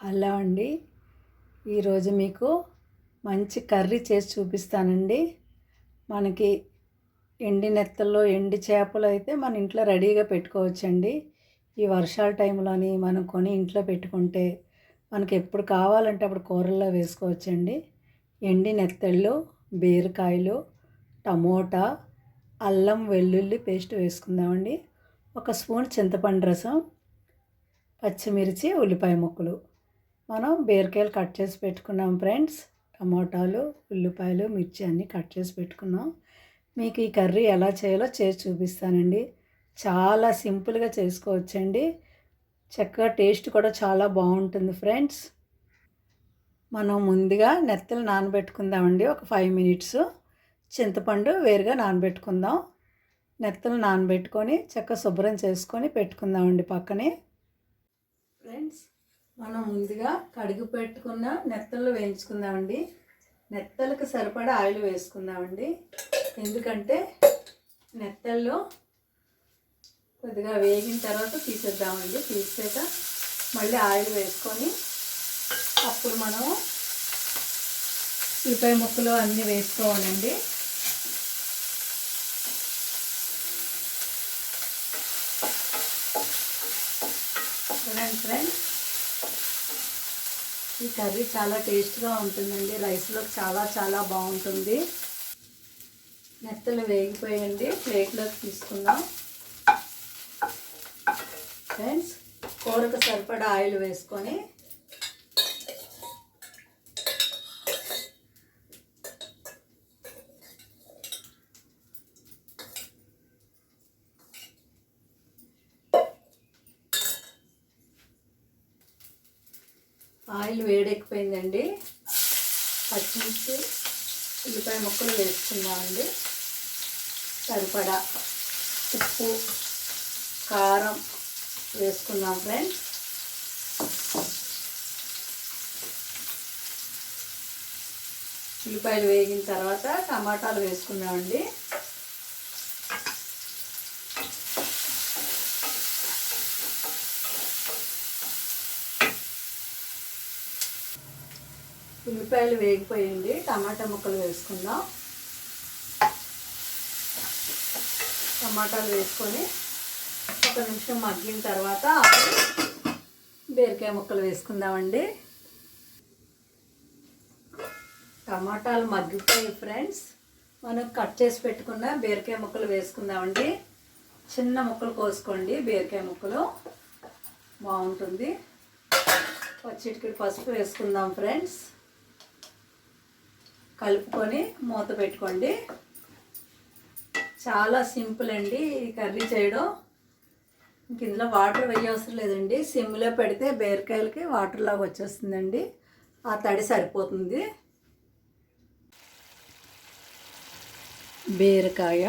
Hello అండి. ఈరోజు మీకు మంచి కర్రీ చేసి చూపిస్తానండి. మనకి ఎండి నెత్తల్లో ఎండి చేపలు అయితే మన ఇంట్లో రెడీగా పెట్టుకోవచ్చండి. ఈ వర్షాల టైంలోని మనం కొని ఇంట్లో పెట్టుకుంటే మనకి ఎప్పుడు కావాలంటే అప్పుడు కూరల్లో వేసుకోవచ్చండి. ఎండి నెత్తళ్ళు బీరకాయలు టమోటా అల్లం వెల్లుల్లి పేస్ట్ వేసుకుందామండి. ఒక స్పూన్ చింతపండు రసం పచ్చిమిర్చి ఉల్లిపాయ ముక్కలు. మనం బీరకాయలు కట్ చేసి పెట్టుకున్నాం ఫ్రెండ్స్. టమోటాలు ఉల్లిపాయలు మిర్చి అన్నీ కట్ చేసి పెట్టుకున్నాం. మీకు ఈ కర్రీ ఎలా చేయాలో చేసి చూపిస్తానండి. చాలా సింపుల్గా చేసుకోవచ్చండి. చక్కగా టేస్ట్ కూడా చాలా బాగుంటుంది ఫ్రెండ్స్. మనం ముందుగా నెత్తలు నానబెట్టుకుందామండి. ఒక ఫైవ్ మినిట్స్. చింతపండు వేరుగా నానబెట్టుకుందాం. నెత్తలు నానబెట్టుకొని చక్కగా శుభ్రం చేసుకొని పెట్టుకుందామండి పక్కనే. ఫ్రెండ్స్ మనం ముందుగా కడిగి పెట్టుకున్న నెత్తలు వేయించుకుందామండి. నెత్తలకు సరిపడా ఆయిల్ వేసుకుందామండి. ఎందుకంటే నెత్తల్లో కొద్దిగా వేగిన తర్వాత తీసేద్దామండి. తీసాక మళ్ళీ ఆయిల్ వేసుకొని అప్పుడు మనం ఉల్లిపాయ ముక్కలు అన్నీ వేసుకోవాలండి. చూడండి ఫ్రెండ్స్. ఈ కర్రీ చాలా టేస్ట్గా ఉంటుందండి. రైస్లో చాలా చాలా బాగుంటుంది. మెత్తలు వేగిపోయండి ప్లేట్లోకి తీసుకుందాం. ఫ్రెండ్స్ కూరకు సరిపడా ఆయిల్ వేసుకొని ఆయిల్ వేడెక్కిపోయిందండి. పచ్చిమిర్చి ఉల్లిపాయ ముక్కలు వేసుకుందామండి. సరిపడా ఉప్పు కారం వేసుకుందాం ఫ్రెండ్స్. ఉల్లిపాయలు వేగిన తర్వాత టమాటాలు వేసుకున్నామండి ఉల్లిపాయలు వేగిపోయింది టమాటా ముక్కలు వేసుకుందాం. టమాటాలు వేసుకొని ఒక నిమిషం మగ్గిన తర్వాత బీరకాయ ముక్కలు వేసుకుందామండి. టమాటాలు మగ్గిపోయి ఫ్రెండ్స్. మనం కట్ చేసి పెట్టుకున్న బీరకాయ ముక్కలు వేసుకుందామండి. చిన్న ముక్కలు కోసుకోండి బీరకాయ ముక్కలు. బాగుంటుంది. పచ్చిటికి పసుపు వేసుకుందాం ఫ్రెండ్స్. కలుపుకొని మూత పెట్టుకోండి. చాలా సింపుల్ అండి ఈ కర్రీ చేయడం. ఇంక ఇందులో వాటర్ వేయవసరం లేదండి. సిమ్లో పెడితే బీరకాయలకి వాటర్ లాగా వచ్చేస్తుందండి. ఆ తడి సరిపోతుంది. బీరకాయ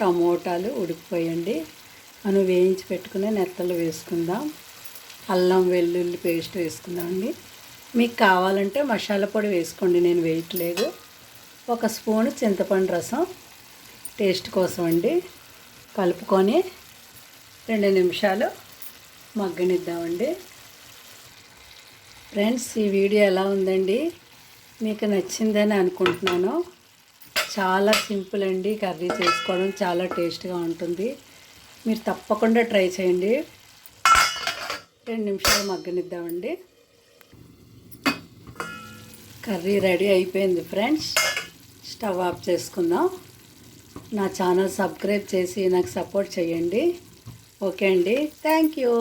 టమోటాలు ఉడికిపోయండి. మనం వేయించి పెట్టుకునే నెత్తలు వేసుకుందాం. అల్లం వెల్లుల్లి పేస్ట్ వేసుకుందాం అండి మీకు కావాలంటే మసాలా పొడి వేసుకోండి నేను వేయట్లేదు ఒక స్పూన్ చింతపండు రసం టేస్ట్ కోసం అండి. కలుపుకొని రెండు నిమిషాలు మగ్గనిద్దామండి. ఫ్రెండ్స్ ఈ వీడియో ఎలా ఉందండి? మీకు నచ్చిందని అనుకుంటున్నాను. చాలా సింపుల్ అండి కర్రీ చేసుకోవడం చాలా టేస్ట్గా ఉంటుంది. మీరు తప్పకుండా ట్రై చేయండి. రెండు నిమిషాలు మగ్గనిద్దామండి. కర్రీ రెడీ అయిపోయింది ఫ్రెండ్స్. స్టవ్ ఆఫ్ చేసుకుందాం. నా ఛానల్ సబ్స్క్రైబ్ చేసి నాకు సపోర్ట్ చేయండి. ఓకే అండి. Thank you.